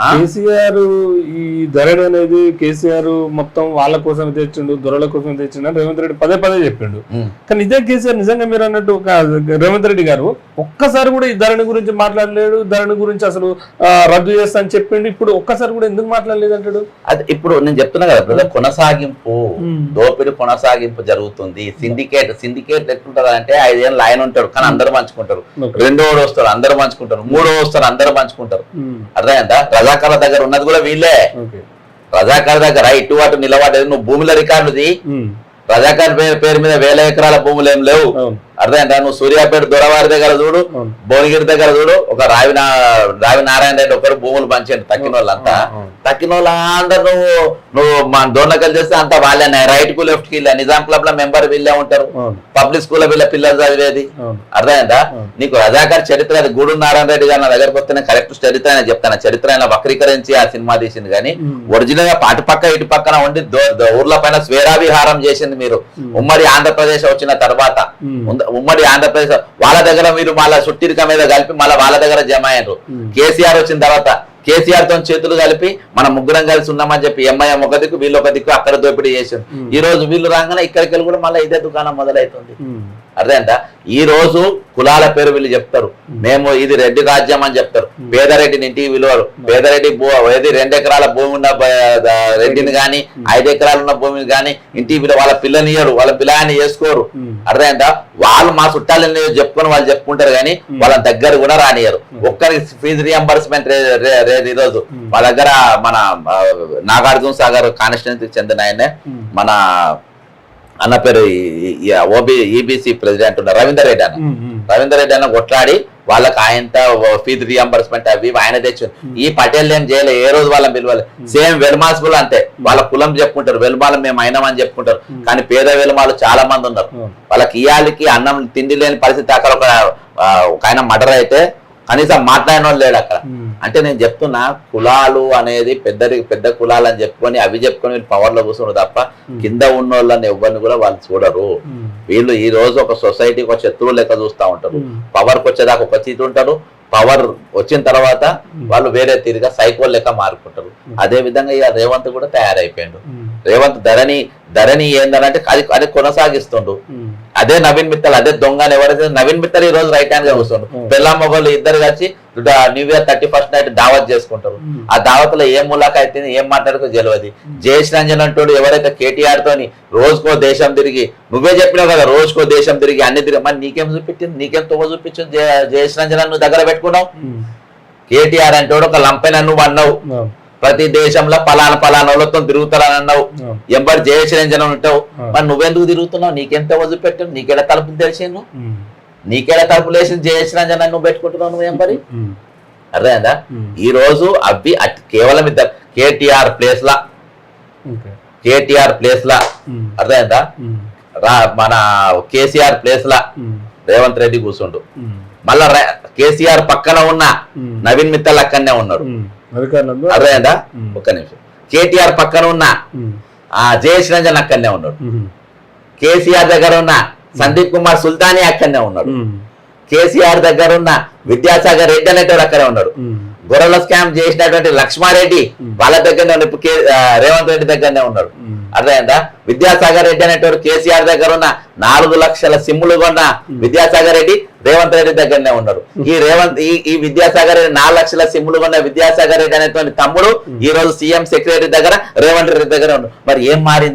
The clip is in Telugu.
కేసీఆర్ ఈ ధరణి అనేది కేసీఆర్ మొత్తం వాళ్ళ కోసం తెచ్చిండు దొరల కోసం తెచ్చిండు అని రేవంత్ రెడ్డి పదే పదే చెప్పిండు. కానీ ఇదే కేసీఆర్ నిజంగా మీరు అన్నట్టు రేవంత్ రెడ్డి గారు ఒక్కసారి కూడా ఈ ధరణి గురించి మాట్లాడలేడు ధరణి గురించి అసలు రద్దు చేస్తా అని చెప్పిండు. ఇప్పుడు ఒక్కసారి కూడా ఎందుకు మాట్లాడలేదు అంటాడు? అది ఇప్పుడు నేను చెప్తున్నా కదా బ్రదర్ కొనసాగింపు. దోపిడి కొనసాగింపు జరుగుతుంది. సిండికేట్ సిండికేట్ ఎట్లుంటారు అంటే ఐదేళ్ళు ఆయన ఉంటాడు కానీ అందరూ పంచుకుంటారు. రెండో వస్తారు అందరూ పంచుకుంటారు. మూడో వస్తారు అందరూ పంచుకుంటారు. అర్థమైందా? రజాకార్ల దగ్గర ఉన్నది కూడా వీళ్ళే. రజాకార్ దగ్గర ఇటు అటు నిలబడేది నువ్వు భూముల రికార్డుది. రజాకార్ పేరు పేరు మీద వేల ఎకరాల భూములు ఏం లేవు. అర్థమైందా? నువ్వు సూర్యాపేట దొరవారి దగ్గర చూడు భువనగిరి దగ్గర చూడు ఒక రావి రావి నారాయణ రెడ్డి ఒకరు భూములు పంచండి తక్కిన వాళ్ళంతా. తక్కిన వాళ్ళందరూ నువ్వు నువ్వు మా దోర్నకల్ చేస్తే అంత వాళ్ళే రైట్కు లెఫ్ట్కి నిజాం క్లబ్లో మెంబర్ వీళ్ళే ఉంటారు. పబ్లిక్ స్కూల్లో వీళ్ళ పిల్లలు చదివేది. అర్థమైందా. నీకు రజాకర్ చరిత్ర అది గూడు నారాయణ రెడ్డి గారు నా దగ్గరకు వస్తేనే కరెక్ట్ చరిత్ర అయినా చెప్తాను. చరిత్ర అయినా వక్రీకరించి ఆ సినిమా తీసింది కానీ. ఒరిజినల్గా అటు పక్క ఇటు పక్కన ఉండి ఊర్ల పైన స్వేరావిహారం చేసింది మీరు ఉమ్మడి ఆంధ్రప్రదేశ్ వచ్చిన తర్వాత ఉమ్మడి ఆంధ్రప్రదేశ్ వాళ్ళ దగ్గర మీరు మళ్ళా సుట్టిరిక మీద కలిపి మళ్ళీ వాళ్ళ దగ్గర జమ అయ్యారు. కేసీఆర్ వచ్చిన తర్వాత కేసీఆర్తో చేతులు కలిపి మనం ముగ్గురం కలిసి ఉన్నామని చెప్పి ఎంఐఎం ఒక దిక్కు వీళ్ళు ఒక దిక్కు అక్కడ దోపిడీ చేసారు. ఈ రోజు వీళ్ళు రాగానే ఇక్కడికి వెళ్ళి కూడా మళ్ళీ ఇదే దుకాణం మొదలవుతుంది. అర్థమైందా? ఈ రోజు కులాల పేరు వీళ్ళు చెప్తారు. మేము. ఇది రెడ్డి రాజ్యం అని చెప్తారు. పేదరెడ్డిని ఇంటికి విలువరు. పేదరెడ్డి ఏది రెండు ఎకరాల భూమి ఉన్న రెడ్డిని గాని ఐదు ఎకరాలు ఉన్న భూమిని గాని ఇంటికి విలువ వాళ్ళ పిల్లనియరు వాళ్ళ పిల్లని చేసుకోరు. అర్థమైందా? వాళ్ళు మా చుట్టాలని చెప్పుకొని వాళ్ళు చెప్పుకుంటారు కానీ వాళ్ళ దగ్గర కూడా రానియరు ఒక్కరికి ఫీజు రియంబర్స్మెంట్ రేది ఈరోజు మా దగ్గర మన నాగార్జున సాగర్ కాన్స్టిట్యూన్సీకి చెందిన ఆయనే. మన అన్న పేరు ఓబీ ఈబీసీ ప్రెసిడెంట్ ఉన్న రవీందర్ రెడ్డి అన్న. రవీందర్ రెడ్డి అన్న కొట్లాడి వాళ్ళకి ఆయనతో ఫీజు రియంబర్స్మెంట్ అవి ఆయన తెచ్చు ఈ పటేల్ ఏం చేయలే ఏ రోజు వాళ్ళని పిలవాలి. సేమ్ వెల్మాస్ కూడా అంతే. వాళ్ళ కులం చెప్పుకుంటారు వెల్మాలు మేము అయినామని చెప్పుకుంటారు. కానీ పేద వెల్మాలు చాలా మంది ఉన్నారు. వాళ్ళకి ఇయాలకి అన్నం తిండి లేని పరిస్థితి అక్కడ ఒక ఆయన మర్డర్ అయితే కనీసం మాట్లాడిన వాళ్ళు లేడు అక్కడ. అంటే నేను చెప్తున్నా కులాలు అనేది పెద్ద పెద్ద కులాలు అని చెప్పుకొని అవి చెప్పుకొని వీళ్ళు పవర్లో కూర్చున్నారు తప్ప కింద ఉన్న వాళ్ళని ఎవరిని కూడా వాళ్ళు చూడరు. వీళ్ళు ఈ రోజు ఒక సొసైటీకి ఒక శత్రువు లెక్క చూస్తూ ఉంటారు ఉమ్. పవర్కి వచ్చేదాకా ఒక సీట్ ఉంటారు పవర్ వచ్చిన తర్వాత వాళ్ళు వేరే తీరుగా సైకో లెక్క మారుకుంటారు అదే విధంగా ఇక రేవంత్ కూడా తయారైపోయాడు ఉమ్. రేవంత్ ధరణి ధరణి ఏందనంటే అది అది కొనసాగిస్తుండు. అదే నవీన్ మిత్తల్ అదే దొంగ ఎవరైతే నవీన్ మిత్తల్ ఈ రోజు రైట్ హ్యాండ్గా కూర్చుండు Hmm. పిల్ల మొగలు ఇద్దరు కలిసి new year thirty first night దావత్ చేసుకుంటారు. ఆ దావత్లో ఏం ములాక అయితే ఏం మాట్లాడుకో తెలియదు జయేష్ రంజన్ అంటోడు ఎవరైతే కేటీఆర్ తోని రోజుకో దేశం తిరిగి నువ్వే చెప్పినావు కదా రోజుకో దేశం తిరిగి అన్ని తిరిగి మరి నీకేం చూపించింది నీకేం తొమ్మ చూపించింది జయ- జయేష్ రంజన్ నువ్వు దగ్గర పెట్టుకున్నావు. కేటీఆర్ అంటోడు ఒక లంపెన నువ్వు అన్నావు. ప్రతి దేశంలో పలానా పలానా వాళ్ళతో తిరుగుతారని అన్నావు. ఎంబడి జయేష్ రంజన్ ఉంటావు. మరి నువ్వెందుకు తిరుగుతున్నావు నీకెంత వదిలి పెట్టావు నీకెడ తలుపులు తెలిసిండు. నీకెడ వేసి జయేష్ రంజన్ నువ్వు పెట్టుకుంటున్నావు నువ్వు ఎంబడి ఉమ్. అర్థమైందా. ఈ రోజు అవి కేవలం ఇద్దరు కేటీఆర్ ప్లేస్ లా కేటీఆర్ ప్లేస్ లా. అర్థమైందా మన కేసీఆర్ ప్లేస్ లా. రేవంత్ రెడ్డి కూర్చుండు. మళ్ళా కేసీఆర్ పక్కన ఉన్న. నవీన్ మిత్తల్ అక్కడనే ఉన్నాడు అర్థమైందా. ఒక్క నిమిషం కేటీఆర్ పక్కన ఉన్న ఉమ్. ఆ జయేష్ రంజన్ అక్కడనే ఉన్నాడు. కేసీఆర్ దగ్గర ఉన్న సందీప్ కుమార్ సుల్తానీ అక్కడనే ఉన్నాడు. కేసీఆర్ దగ్గర ఉన్న విద్యాసాగర్ రెడ్డి అనేటోడు అక్కడే ఉన్నాడు. గొర్రెల స్కామ్ చేసినటువంటి లక్ష్మారెడ్డి వాళ్ళ దగ్గరనే ఉన్నాడు ఇప్పుడు కే- ఆ, రేవంత్ రెడ్డి దగ్గరనే ఉన్నాడు. అర్థమైందా? విద్యాసాగర్ రెడ్డి అనేటోడు కేసీఆర్ దగ్గర ఉన్న నాలుగు లక్షల సిమ్ములు కొన్న విద్యాసాగర్ రెడ్డి రేవంత్ రెడ్డి దగ్గరనే ఉన్నాడు. ఈ రేవంత్ ఈ ఈ విద్యాసాగర్ రెడ్డి నాలుగు లక్షల సిమ్ములు కొన్న విద్యాసాగర్ రెడ్డి అనేటువంటి తమ్ముడు ఈ రోజు సీఎం సెక్రటరీ దగ్గర రేవంత్ రెడ్డి దగ్గర ఉన్నాడు. మరి ఏం మారింది?